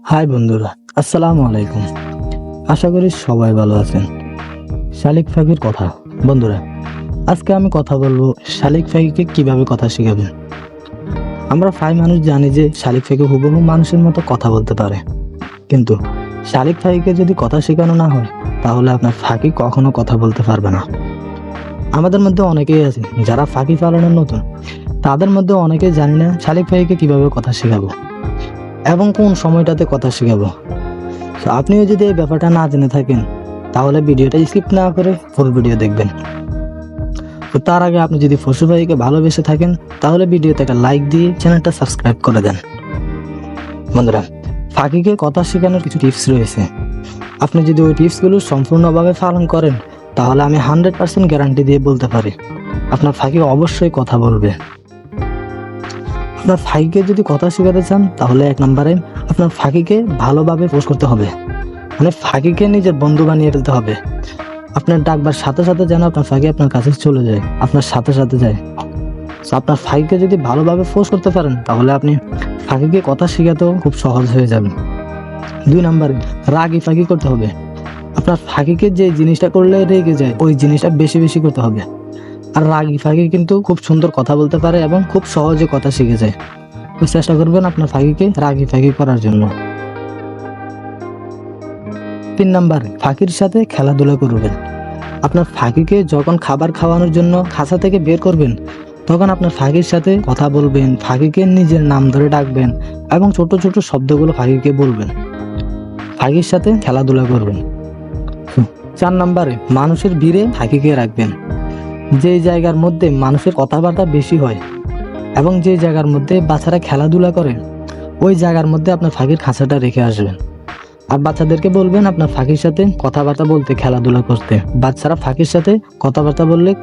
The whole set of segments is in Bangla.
হাই বন্ধুরা, আসসালামু আলাইকুম। আশা করি সবাই ভালো আছেন। শালিক ফাঁকির কথা। বন্ধুরা, আজকে আমি কথা বলব শালিক ফাঁকিকে কীভাবে কথা শেখাবেন। আমরা ফাই মানুষ জানি যে শালিক ফাঁকি হুবহু মানুষের মতো কথা বলতে পারে। কিন্তু শালিক ফাঁকিকে যদি কথা শেখানো না হয়, তাহলে আপনার ফাঁকি কখনো কথা বলতে পারবে না। আমাদের মধ্যে অনেকেই আছে যারা ফাঁকি পালনের নতুন। তাদের মধ্যে অনেকেই জানি না শালিক ফাঁকিকে কীভাবে কথা শেখাবো। এবং কোন সময়টাতে কথা শেখাবো? তো আপনিও যদি এই ব্যাপারটা না জেনে থাকেন, তাহলে ভিডিওটা স্কিপ না করে ফুল ভিডিও দেখবেন। তো তার আগে আপনি যদি ফসু ভাইকে ভালোবেসে থাকেন, তাহলে ভিডিওতে একটা লাইক দিয়ে চ্যানেলটা সাবস্ক্রাইব করে দেন। বন্ধুরা, ফাঁকিকে কথা শেখানোর কিছু টিপস রয়েছে। আপনি যদি ওই টিপসগুলো সম্পূর্ণভাবে পালন করেন, তাহলে আমি হান্ড্রেড পার্সেন্ট গ্যারান্টি দিয়ে বলতে পারি। আপনার ফাঁকি অবশ্যই কথা বলবে। আপনার ফাঁকিকে যদি কথা শেখাতে চান, তাহলে এক নম্বরে আপনার ফাঁকিকে ভালোভাবে পোস্ট করতে হবে। মানে ফাঁকিকে নিজের বন্ধু বানিয়ে ফেলতে হবে। আপনার ডাকবার সাথে সাথে যেন আপনার ফাঁকি আপনার কাছে চলে যায়, আপনার সাথে সাথে যায়। আপনার ফাঁকিকে যদি ভালোভাবে ফোর্স করতে পারেন, তাহলে আপনি ফাঁকিকে কথা শেখাতেও খুব সহজ হয়ে যাবে। দুই নম্বরে, রাগি ফাঁকি করতে হবে। আপনার ফাঁকিকে যে জিনিসটা করলে রেগে যায়, ওই জিনিসটা বেশি বেশি করতে হবে। আর রাগি ফাঁকি কিন্তু খুব সুন্দর কথা বলতে পারে এবং খুব সহজে কথা শিখে যায়। তো চেষ্টা করবেন আপনার ফাঁকিকে রাগি ফাঁকি করার জন্য। তিন নাম্বার ফাঁকির সাথে খেলাধুলা করবেন। আপনার ফাঁকিকে যখন খাবার খাওয়ানোর জন্য খাঁচা থেকে বের করবেন, তখন আপনার ফাঁকির সাথে কথা বলবেন ফাঁকিকে নিজের নাম ধরে ডাকবেন এবং ছোট ছোট শব্দগুলো ফাঁকিকে বলবেন। ফাঁকির সাথে খেলাধুলা করবেন। চার নাম্বারে, মানুষের ভিড়ে ফাঁকিকে রাখবেন। যে জায়গার মধ্যে মানুষের কথাবার্তা বেশি হয় এবং যে জায়গার মধ্যে বাচ্চারা খেলাধুলা করে, ওই জায়গার মধ্যে আপনার ফাঁকির খাঁচাটা রেখে আসবেন। আর বাচ্চাদেরকে বলবেন আপনার ফাঁকির সাথে কথাবার্তা বলতে, খেলাধুলা করতে। বাচ্চারা ফাঁকির সাথে কথাবার্তা বললে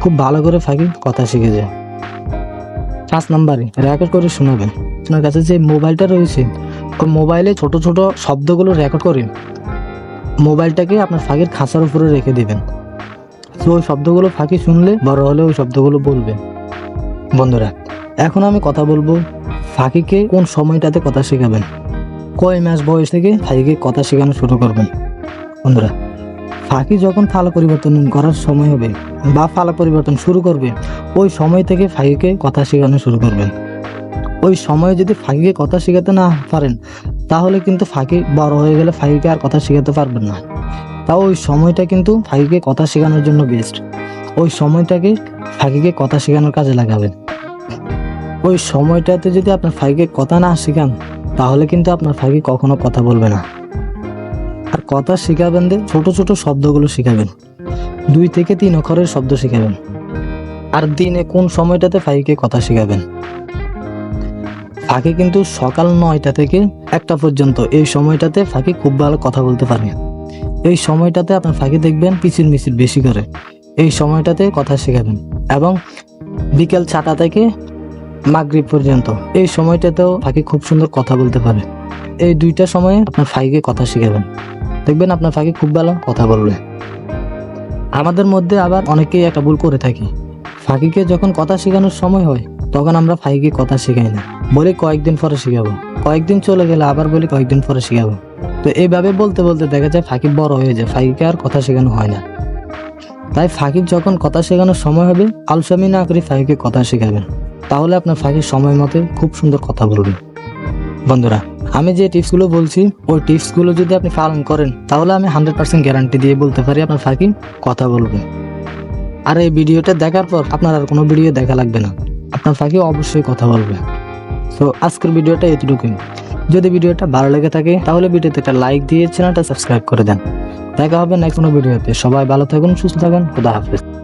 খুব ভালো করে ফাঁকি কথা শিখে যায়। পাঁচ নাম্বারে রেকর্ড করে শোনাবেন। আপনার কাছে যে মোবাইলটা রয়েছে, ওই মোবাইলে ছোট ছোট শব্দগুলো রেকর্ড করে মোবাইলটাকে আপনার ফাঁকির খাঁচার উপরে রেখে দিবেন। তো ওই শব্দগুলো ফাঁকি শুনলে বড় হলে ওই শব্দগুলো বলবে। বন্ধুরা, এখন আমি কথা বলব ফাঁকিকে কোন সময়টাতে কথা শেখাবেন? কয় মাস বয়স থেকে ফাঁকিকে কথা শেখানো শুরু করবেন? বন্ধুরা, ফাঁকি যখন ফালা পরিবর্তন করার সময় হবে বা ফালা পরিবর্তন শুরু করবে, ওই সময় থেকে ফাঁকিকে কথা শেখানো শুরু করবেন। ওই সময়ে যদি ফাঁকিকে কথা শেখাতে না পারেন, তাহলে কিন্তু ফাঁকি বড় হয়ে গেলে ফাঁকিকে আর কথা শেখাতে পারবেন না। তাও ওই সময়টা কিন্তু ফাঁকিকে কথা শেখানোর জন্য বেস্ট ওই সময়টাকে ফাঁকিকে কথা শেখানোর কাজে লাগাবেন। ওই সময়টাতে যদি আপনার ফাঁকিকে কথা না শেখান, তাহলে কিন্তু আপনার ফাঁকি কখনো কথা বলবে না। আর কথা শেখাবেন যে ছোট ছোট শব্দগুলো শেখাবেন। দুই থেকে তিন অক্ষরের শব্দ শেখাবেন। আর দিনে কোন সময়টাতে ফাঁকিকে কথা শেখাবেন? ফাঁকি কিন্তু সকাল নয়টা থেকে একটা পর্যন্ত। এই সময়টাতে ফাঁকি খুব ভালো কথা বলতে পারে এই সময়টাতে আপনার ফাঁকি দেখবেন পিছির মিছিল বেশি করে। এই সময়টাতে কথা শেখাবেন এবং বিকেল চারটা থেকে মাগরিব পর্যন্ত এই সময়টাতেও ফাঁকি খুব সুন্দর কথা বলতে পারে। এই দুইটা সময়ে আপনার ফাঁকিকে কথা শেখাবেন। দেখবেন আপনার ফাঁকি খুব ভালো কথা বলবে। আমাদের মধ্যে আবার অনেকেই একটা ভুল করে থাকি। ফাঁকিকে যখন কথা শেখানোর সময় হয়, তখন আমরা ফাঁকিকে কথা শেখাই না। বলি কয়েকদিন পরে শেখাবো। কয়েকদিন চলে গেলে আবার বলি কয়েকদিন পরে শেখাবো। তো এইভাবে বলতে বলতে দেখা যায় ফাঁকি বড় হয়ে যায়। ফাঁকিকে আর কথা শেখানো হয় না। তাই ফাঁকির যখন কথা শেখানোর সময় হবে, আলসামি না করে ফাঁকিকে কথা শেখাবেন। তাহলে আপনার ফাঁকির সময় মতে খুব সুন্দর কথা বলবেন বন্ধুরা, আমি যে টিপসগুলো বলছি, ওই টিপসগুলো যদি আপনি পালন করেন, তাহলে আমি হান্ড্রেড পার্সেন্ট গ্যারান্টি দিয়ে বলতে পারি আপনার ফাঁকি কথা বলবে। আর এই ভিডিওটা দেখার পর আপনার আর কোনো ভিডিও দেখা লাগবে না। আপনার ফাঁকি অবশ্যই কথা বলবে। তো আজকের ভিডিওটা এতটুকুই। যদি ভিডিওটা ভালো লেগে থাকে, তাহলে ভিডিওতে একটা লাইক দিয়ে চ্যানেলটা সাবস্ক্রাইব করে দেন। দেখা হবে নেক্সট কোনো ভিডিওতে। সবাই ভালো থাকুন, সুস্থ থাকুন, খুদা হাফেজ।